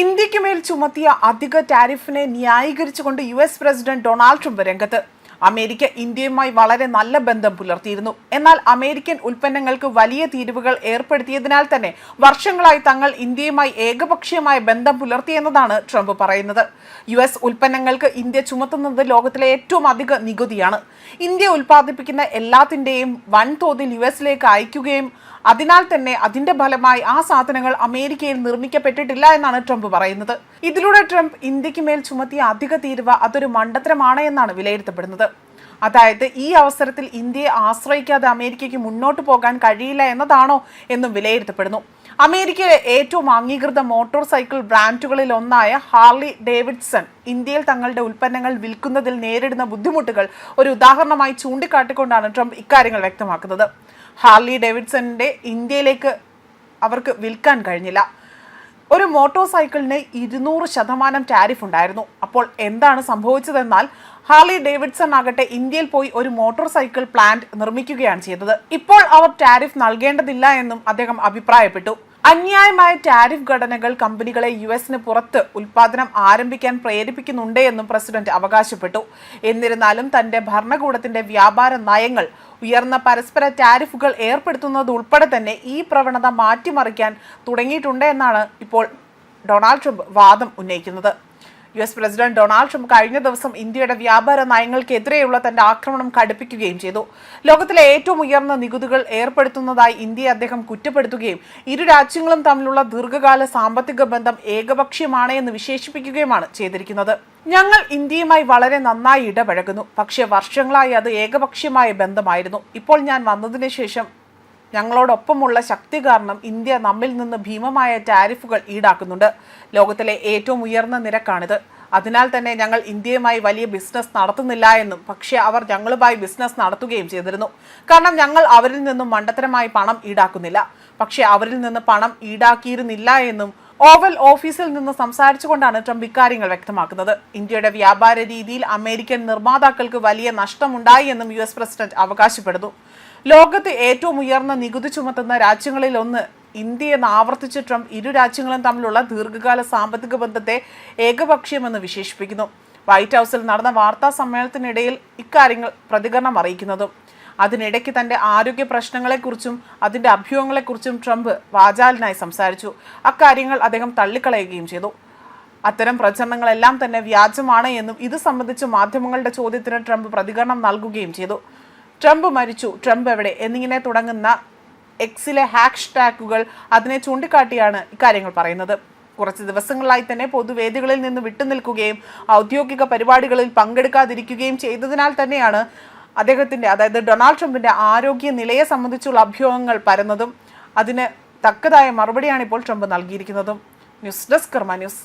ഇന്ത്യയ്ക്ക് മേൽ ചുമത്തിയ അധിക ടാരിഫിനെ ന്യായീകരിച്ചുകൊണ്ട് U S president Donald Trump രംഗത്ത്. അമേരിക്ക ഇന്ത്യയുമായി വളരെ നല്ല ബന്ധം പുലർത്തിയിരുന്നു. എന്നാൽ അമേരിക്കൻ ഉൽപ്പന്നങ്ങൾക്ക് വലിയ തീരുവകൾ ഏർപ്പെടുത്തിയതിനാൽ തന്നെ വർഷങ്ങളായി തങ്ങൾ ഇന്ത്യയുമായി ഏകപക്ഷീയമായ ബന്ധം പുലർത്തിയെന്നതാണ് ട്രംപ് പറയുന്നത്. യു എസ് ഉൽപ്പന്നങ്ങൾക്ക് ഇന്ത്യ ചുമത്തുന്നത് ലോകത്തിലെ ഏറ്റവും അധിക നികുതിയാണ്. ഇന്ത്യ ഉൽപ്പാദിപ്പിക്കുന്ന എല്ലാത്തിന്റെയും വൻതോതിൽ യു എസിലേക്ക് അയക്കുകയും അതിനാൽ തന്നെ അതിന്റെ ഫലമായി ആ സാധനങ്ങൾ അമേരിക്കയിൽ നിർമ്മിക്കപ്പെട്ടിട്ടില്ല എന്നാണ് ട്രംപ് പറയുന്നത്. ഇതിലൂടെ ട്രംപ് ഇന്ത്യയ്ക്ക് മേൽ ചുമത്തിയ അധിക തീരുവ അതൊരു മണ്ടത്തരമാണ് എന്നാണ് വിലയിരുത്തപ്പെടുന്നത്. അതായത് ഈ അവസരത്തിൽ ഇന്ത്യയെ ആശ്രയിക്കാതെ അമേരിക്കയ്ക്ക് മുന്നോട്ട് പോകാൻ കഴിയില്ല എന്നതാണോ എന്നും വിലയിരുത്തപ്പെടുന്നു. അമേരിക്കയിലെ ഏറ്റവും അംഗീകൃത മോട്ടോർ സൈക്കിൾ ബ്രാൻഡുകളിൽ ഒന്നായ ഹാർലി ഡേവിഡ്സൺ ഇന്ത്യയിൽ തങ്ങളുടെ ഉൽപ്പന്നങ്ങൾ വിൽക്കുന്നതിൽ നേരിടുന്ന ബുദ്ധിമുട്ടുകൾ ഒരു ഉദാഹരണമായി ചൂണ്ടിക്കാട്ടിക്കൊണ്ടാണ് ട്രംപ് ഇക്കാര്യങ്ങൾ വ്യക്തമാക്കുന്നത്. ഹാർലി ഡേവിഡ്സണിന്റെ ഇന്ത്യയിലേക്ക് അവർക്ക് വിൽക്കാൻ കഴിഞ്ഞില്ല. ഒരു മോട്ടോർ സൈക്കിളിന് ഇരുന്നൂറ് ശതമാനം ടാരിഫ് ഉണ്ടായിരുന്നു. അപ്പോൾ എന്താണ് സംഭവിച്ചതെന്നാൽ ഹാർലി ഡേവിഡ്സൺ ആകട്ടെ ഇന്ത്യയിൽ പോയി ഒരു മോട്ടോർ സൈക്കിൾ പ്ലാന്റ് നിർമ്മിക്കുകയാണ് ചെയ്തത്. ഇപ്പോൾ അവർ ടാരിഫ് നൽകേണ്ടതില്ല എന്നും അദ്ദേഹം അഭിപ്രായപ്പെട്ടു. അന്യായമായ ടാരിഫ് ഘടനകൾ കമ്പനികളെ യു എസിന് പുറത്ത് ഉൽപാദനം ആരംഭിക്കാൻ പ്രേരിപ്പിക്കുന്നുണ്ട് എന്നും പ്രസിഡന്റ് അവകാശപ്പെട്ടു. എന്നിരുന്നാലും തന്റെ ഭരണകൂടത്തിന്റെ വ്യാപാര നയങ്ങൾ ഉയർന്ന പരസ്പര ടാരിഫുകൾ ഏർപ്പെടുത്തുന്നത് ഉൾപ്പെടെ തന്നെ ഈ പ്രവണത മാറ്റിമറിക്കാൻ തുടങ്ങിയിട്ടുണ്ട് എന്നാണ് ഇപ്പോൾ ഡൊണാൾഡ് ട്രംപ് വാദം ഉന്നയിക്കുന്നത്. U S president Donald Trump കഴിഞ്ഞ ദിവസം ഇന്ത്യയുടെ വ്യാപാര നയങ്ങൾക്കെതിരെയുള്ള തന്റെ ആക്രമണം കടുപ്പിക്കുകയും ചെയ്തു. ലോകത്തിലെ ഏറ്റവും ഉയർന്ന നികുതികൾ ഏർപ്പെടുത്തുന്നതായി ഇന്ത്യയെ അദ്ദേഹം കുറ്റപ്പെടുത്തുകയും ഇരു രാജ്യങ്ങളും തമ്മിലുള്ള ദീർഘകാല സാമ്പത്തിക ബന്ധം ഏകപക്ഷീയമാണ് എന്ന് വിശേഷിപ്പിക്കുകയുമാണ് ചെയ്തിരിക്കുന്നത്. ഞങ്ങൾ ഇന്ത്യയുമായി വളരെ നന്നായി ഇടപഴകുന്നു. പക്ഷേ വർഷങ്ങളായി അത് ഏകപക്ഷീയമായ ബന്ധമായിരുന്നു. ഇപ്പോൾ ഞാൻ വന്നതിന് ശേഷം ഞങ്ങളോടൊപ്പമുള്ള ശക്തി കാരണം ഇന്ത്യ നമ്മിൽ നിന്ന് ഭീമമായ ടാരിഫുകൾ ഈടാക്കുന്നുണ്ട്. ലോകത്തിലെ ഏറ്റവും ഉയർന്ന നിരക്കാണിത്. അതിനാൽ തന്നെ ഞങ്ങൾ ഇന്ത്യയുമായി വലിയ ബിസിനസ് നടത്തുന്നില്ല എന്നും പക്ഷേ അവർ ഞങ്ങളുമായി ബിസിനസ് നടത്തുകയും ചെയ്തിരുന്നു. കാരണം ഞങ്ങൾ അവരിൽ നിന്നും മണ്ടത്തരമായി പണം ഈടാക്കുന്നില്ല. പക്ഷേ അവരിൽ നിന്ന് പണം ഈടാക്കിയിരുന്നില്ല എന്നും ഓവൽ ഓഫീസിൽ നിന്ന് സംസാരിച്ചുകൊണ്ടാണ് ട്രംപ് ഇക്കാര്യങ്ങൾ വ്യക്തമാക്കുന്നത്. ഇന്ത്യയുടെ വ്യാപാര രീതിയിൽ അമേരിക്കൻ നിർമ്മാതാക്കൾക്ക് വലിയ നഷ്ടമുണ്ടായി എന്നും യു എസ് പ്രസിഡന്റ് അവകാശപ്പെടുന്നു. ലോകത്ത് ഏറ്റവും ഉയർന്ന നികുതി ചുമത്തുന്ന രാജ്യങ്ങളിൽ ഒന്ന് ഇന്ത്യ എന്ന് ആവർത്തിച്ച് ട്രംപ് ഇരു രാജ്യങ്ങളും തമ്മിലുള്ള ദീർഘകാല സാമ്പത്തിക ബന്ധത്തെ ഏകപക്ഷീയമെന്ന് വിശേഷിപ്പിക്കുന്നു. വൈറ്റ് ഹൗസിൽ നടന്ന വാർത്താ സമ്മേളനത്തിനിടയിൽ ഇക്കാര്യങ്ങൾ പ്രതികരണം അറിയിക്കുന്നതും അതിനിടയ്ക്ക് തന്റെ ആരോഗ്യ പ്രശ്നങ്ങളെക്കുറിച്ചും അതിന്റെ അഭ്യൂഹങ്ങളെക്കുറിച്ചും ട്രംപ് വാചാലനായി സംസാരിച്ചു. അക്കാര്യങ്ങൾ അദ്ദേഹം തള്ളിക്കളയുകയും ചെയ്തു. അത്തരം പ്രചരണങ്ങളെല്ലാം തന്നെ വ്യാജമാണ് എന്നും ഇത് സംബന്ധിച്ച് മാധ്യമങ്ങളുടെ ചോദ്യത്തിന് ട്രംപ് പ്രതികരണം നൽകുകയും ചെയ്തു. ട്രംപ് മരിച്ചു. ട്രംപ് എവിടെ? എന്നിങ്ങനെ തുടങ്ങുന്ന എക്സിലെ ഹാഷ് ടാഗുകൾ അതിനെ ചൂണ്ടിക്കാട്ടിയാണ് ഇക്കാര്യങ്ങൾ പറയുന്നത്. കുറച്ച് ദിവസങ്ങളായി തന്നെ പൊതുവേദികളിൽ നിന്ന് വിട്ടുനിൽക്കുകയും ഔദ്യോഗിക പരിപാടികളിൽ പങ്കെടുക്കാതിരിക്കുകയും ചെയ്തതിനാൽ തന്നെയാണ് അദ്ദേഹത്തിന്റെ അതായത് ഡൊണാൾഡ് ട്രംപിന്റെ ആരോഗ്യ നിലയെ സംബന്ധിച്ചുള്ള അഭ്യൂഹങ്ങൾ പരന്നതും അതിന് തക്കതായ മറുപടിയാണ് ഇപ്പോൾ Trump നൽകിയിരിക്കുന്നതും. News desk Karma news.